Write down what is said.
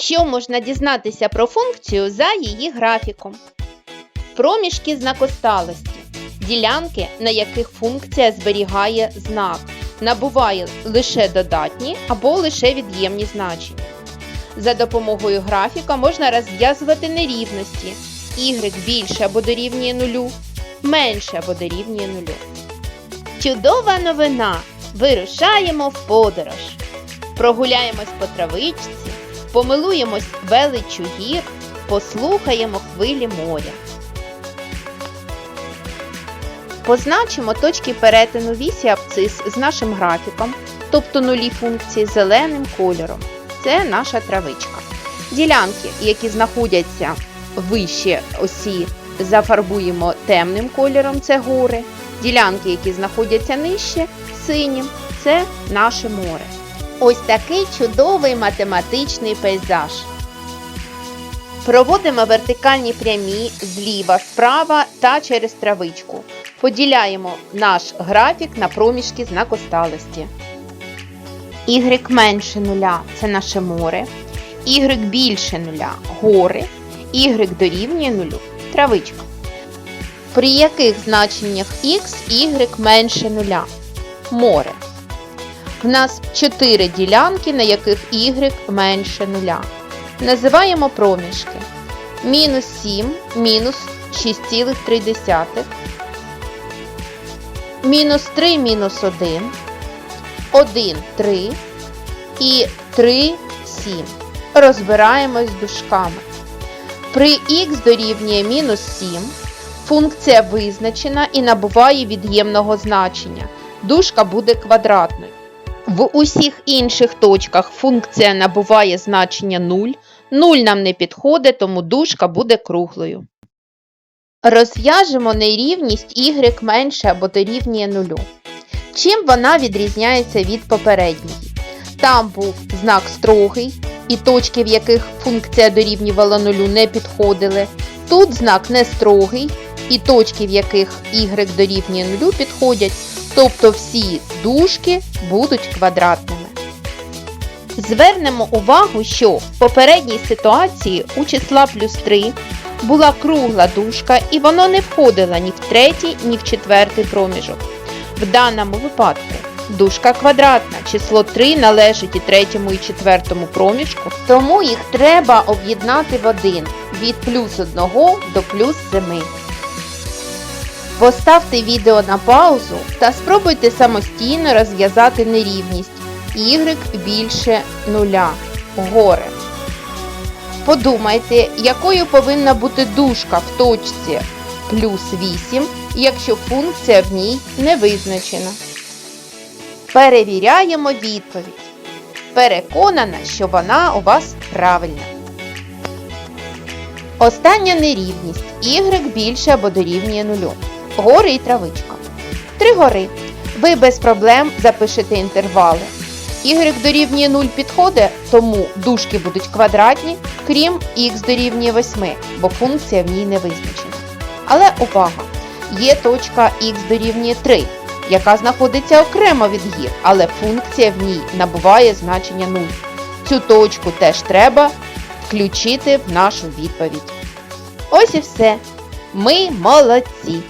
Що можна дізнатися про функцію за її графіком? Проміжки знакосталості ділянки, на яких функція зберігає знак, набуває лише додатні або лише від'ємні значення. За допомогою графіка можна розв'язувати нерівності y більше або дорівнює нулю, менше або дорівнює нулю. Чудова новина! Вирушаємо в подорож. Прогуляємось по травичці, помилуємось величчю гір, послухаємо хвилі моря. Позначимо точки перетину вісі абцис з нашим графіком, тобто нулі функції зеленим кольором. Це наша травичка. Ділянки, які знаходяться вище осі, зафарбуємо темним кольором це гори. Ділянки, які знаходяться нижче, синім це наше море. Ось такий чудовий математичний пейзаж. Проводимо вертикальні прямі зліва, справа та через травичку. Поділяємо наш графік на проміжки знакосталості. Y менше нуля це наше море. Y більше нуля гори. Y дорівнює нулю травичка. При яких значеннях x y менше нуля? Море. В нас 4 ділянки, на яких y менше нуля. Називаємо проміжки. Мінус 7, мінус 6,3. Мінус 3, мінус 1. 1, 3 і 3, 7. Розбираємось дужками. При х дорівнює мінус 7 функція визначена і набуває від'ємного значення. Дужка буде квадратною. В усіх інших точках функція набуває значення 0. 0 нам не підходить, тому дужка буде круглою. Розв'яжемо нерівність y менше або дорівнює 0. Чим вона відрізняється від попередньої? Там був знак строгий, і точки, в яких функція дорівнювала 0, не підходили. Тут знак не строгий, і точки, в яких y дорівнює 0, підходять, тобто всі дужки будуть квадратними. Звернемо увагу, що в попередній ситуації у числа плюс 3 була кругла дужка і воно не входило ні в третій, ні в четвертий проміжок. В даному випадку дужка квадратна, число 3 належить і третьому і четвертому проміжку, тому їх треба об'єднати в один від плюс 1 до плюс 7. Поставте відео на паузу та спробуйте самостійно розв'язати нерівність y більше нуля горе. Подумайте, якою повинна бути дужка в точці плюс 8, якщо функція в ній не визначена. Перевіряємо відповідь. Переконана, що вона у вас правильна. Остання нерівність y більше або дорівнює нулю. Гори і травичка. Три гори. Ви без проблем запишете інтервали. Y дорівнює 0 підходить, тому дужки будуть квадратні, крім х дорівнює 8, бо функція в ній не визначена. Але увага! Є точка х дорівнює 3, яка знаходиться окремо від гір, але функція в ній набуває значення 0. Цю точку теж треба включити в нашу відповідь. Ось і все. Ми молодці!